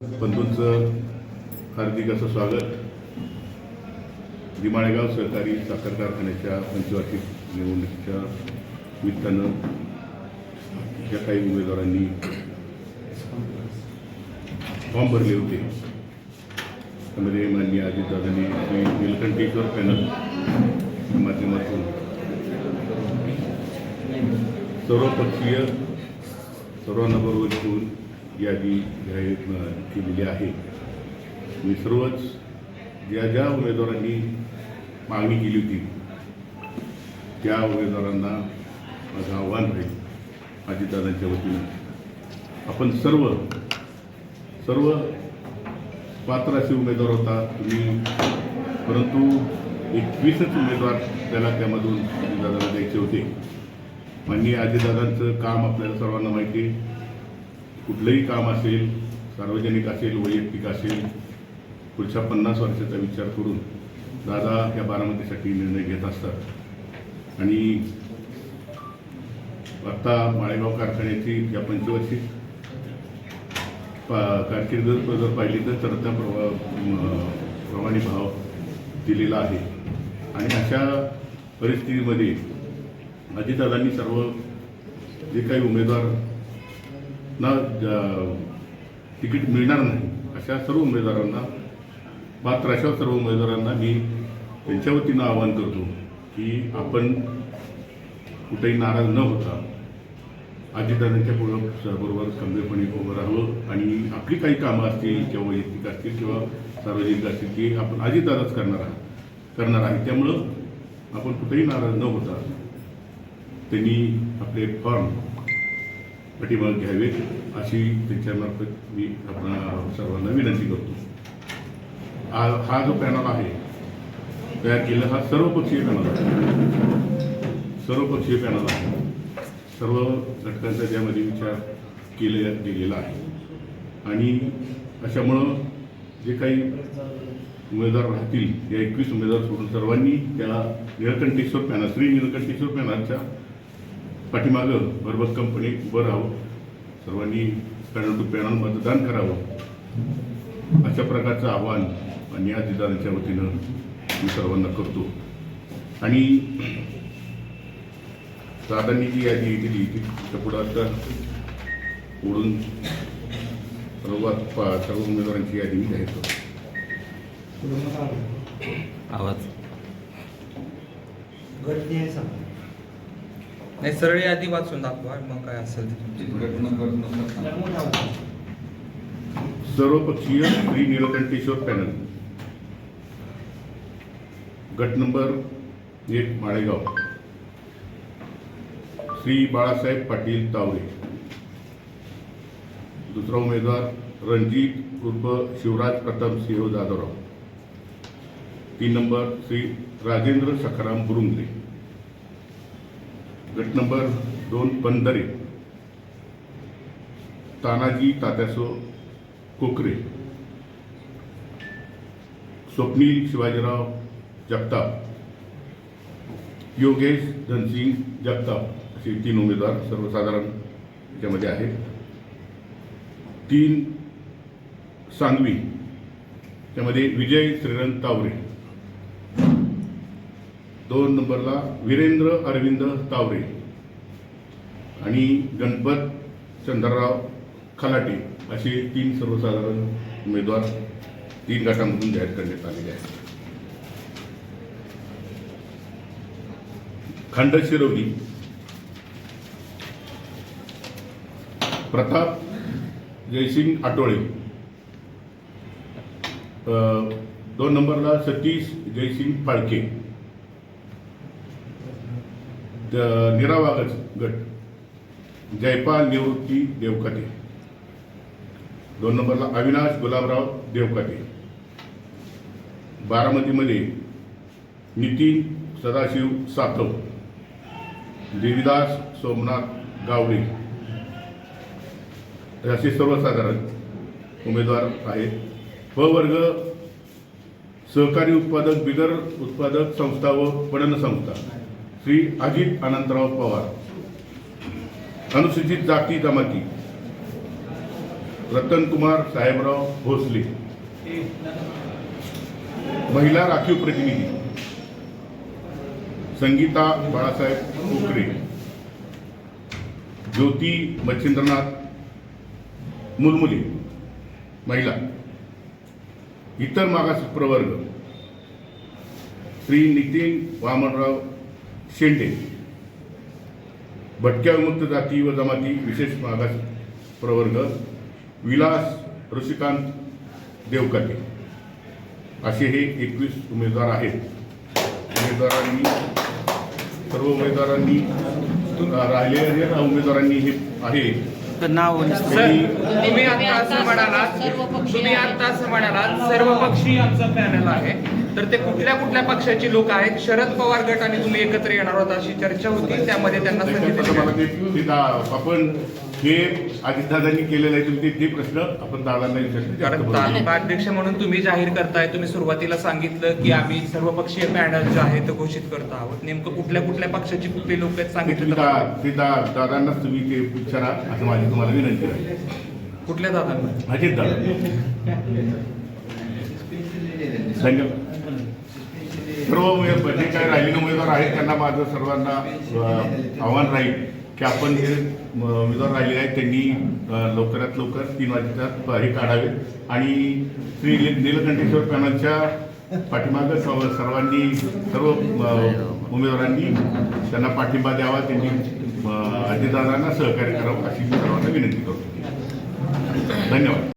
बंधूंचं हार्दिक असं स्वागत. दिमाळेगाव सहकारी साखर कारखान्याच्या पंचवार्षिक निवडणुकीच्या निमित्तानं ज्या काही उमेदवारांनी फॉर्म भरले होते त्यामध्ये माननीय अजितदादांनी श्री निलकंठेश्वर पॅनल माध्यमातून सर्वपक्षीय सर्वांना बरोबर घेऊन यादी जाहीर केलेली आहे. मी सर्वच ज्या ज्या उमेदवारांनी मागणी केली होती त्या उमेदवारांना माझं आव्हान राहील अजितदादांच्या वतीनं. आपण सर्व सर्व पात्र असे उमेदवार होता तुम्ही परंतु एकवीसच उमेदवार त्याला त्यामधून अजितदादांना द्यायचे होते. माननीय अजितदादांचं काम आपल्याला सर्वांना माहिती आहे. कुठलंही काम असेल सार्वजनिक असेल वैयक्तिक असेल पुढच्या पन्नास वर्षाचा विचार करून दादा या बारामतीसाठी निर्णय घेत असतात. आणि आत्ता माळेगाव कारखान्याची या पंचवर्षी पा- कारकीर्द जर पाहिली तर चढत्या प्रवा प्रमाणे भाव दिलेला आहे. आणि अशा परिस्थितीमध्ये अजितदादांनी सर्व जे काही उमेदवार ना तिकीट मिळणार नाही अशा सर्व उमेदवारांना मात्र अशा सर्व उमेदवारांना मी त्यांच्या वतीनं आवाहन करतो की आपण कुठेही नाराज न होता अजितदादांच्या पुढं बरोबर खंबीरपणे उभं राहावं आणि आपली काही कामं असतील किंवा वैयक्तिक असतील किंवा सार्वजनिक असतील की आपण अजितदादाच करणार आहात करणार आहे. त्यामुळं आपण कुठेही नाराज न होता त्यांनी आपले फॉर्म पाठिंबा घ्यावेत अशी त्यांच्यामार्फत मी आपणा सर्वांना विनंती करतो. आज हा जो पॅनल आहे तयार केला हा सर्वपक्षीय पॅनल आहे. सर्वपक्षीय पॅनल आहे. सर्व घटकांचा त्यामध्ये विचार केले गेलेला आहे. आणि अशामुळं जे काही उमेदवार राहतील या एकवीस उमेदवार सोडून सर्वांनी त्या निळकंठेश्वर पॅनल श्री निळकंठेश्वर पॅनलच्या पाठीमागं भरभक्कमपणे उभं राहावं सर्वांनी पॅनल टू पॅनल मतदान करावं अशा प्रकारचं आव्हान आणि अजितदादांच्या वतीनं मी सर्वांना करतो. आणि दादांनी जी यादी दिली ती त्या पुढं आता ओढून सर्व पा- सर्व उमेदवारांची यादी मी जाहीर करतो. आवाज. नाही सरळ यादी वाचून दाखवा मग काय असेल सर्वपक्षीय श्री निळकंठेश्वर पॅनल. गट नंबर एक माळेगाव. श्री बाळासाहेब पाटील तावरे दुसरा उमेदवार रणजित उर्फ शिवराज प्रताप सिंह जाधवराव. तीन नंबर श्री राजेंद्र सखाराम बुरुंगले. गट नंबर दोन पंधरे तानाजी तात्यासो कोकरे. स्वप्नील शिवाजीराव जगताप. योगेश धनसिंग जगताप असे तीन उमेदवार सर्वसाधारण याच्यामध्ये आहेत. तीन सांगवी. त्यामध्ये विजय श्रीरंग तावरे. दोन नंबरला वीरेंद्र अरविंद तावरे आणि गणपत चंद्रराव खलाटे असे तीन सर्वसाधारण उमेदवार तीन गटांमधून जाहीर करण्यात आलेले आहेत. खंड शिरोली प्रताप जयसिंग आटोळे दोन नंबरला सतीश जयसिंग फाळके निरावा निरावागज गट जयपाल निवृत्ती देवकाटे. दोन नंबरला अविनाश गुलाबराव देवकाटे. बारामतीमध्ये नितीन सदाशिव सातव. देविदास सोमनाथ गावडे. असे सर्वसाधारण उमेदवार आहेत. प वर्ग सहकारी उत्पादक बिगर उत्पादक संस्था व पणन संस्था. श्री अजित अनंतराव पवार. अनुसूचित जाती जमाती. रतनकुमार साहेबराव भोसले. महिला राखीव प्रतिनिधी. संगीता बाळासाहेब कोकरे. ज्योती मच्छिंद्रनाथ मुलमुले महिला. इतर मागास प्रवर्ग श्री नितीन वामनराव शेंडे. भटक्या विमुक्त जाती व जमाती विशेष मागास प्रवर्ग विलास ऋषिकांत देवकाते असे हे एकवीस उमेदवार आहेत. उमेदवारांनी सर्व उमेदवारांनी राहिलेल्या उमेदवारांनी हे आहे. नाव तुम्ही आता असं म्हणालात. तुम्ही आता असं म्हणालात. सर्व पक्षी आमचं पॅनल आहे. तर ते कुठल्या कुठल्या पक्षाची लोक आहेत? शरद पवार गट आणि तुम्ही एकत्र येणार होता अशी चर्चा होती. त्यामध्ये त्यांना दा- आपण हे अजितदादांनी केलेलं आहे तुम्ही ते- ते प्रश्न आपण दादांना विचारले. कारण अध्यक्ष म्हणून तुम्ही जाहीर करताय. तुम्ही सुरुवातीला सांगितलं की आम्ही सर्वपक्षीय पॅनल जे आहे ते घोषित करतो आहोत. नेमकं कुठल्या कुठल्या पक्षाची कुठले लोक आहेत सांगितलं ते दादांनाच तुम्ही ते विचारा. असं माझी तुम्हाला विनंती आहे. कुठल्या दादांना? अजित दादा धन्यवाद. सर्व उमेदवार जे काही राहिलेले उमेदवार आहेत त्यांना माझं सर्वांना आव्हान राहील की आपण जे उमेदवार राहिले आहेत त्यांनी लवकरात लवकर तीन वाजेच्या हे काढावे आणि श्री नीलकंठेश्वर पॅनलच्या पाठीमागं सर्व सर्वांनी सर्व उमेदवारांनी त्यांना पाठिंबा द्यावा त्यांनी अ, अजितदादांना सहकार्य करावं अशी मी सर्वांना विनंती करतो. धन्यवाद.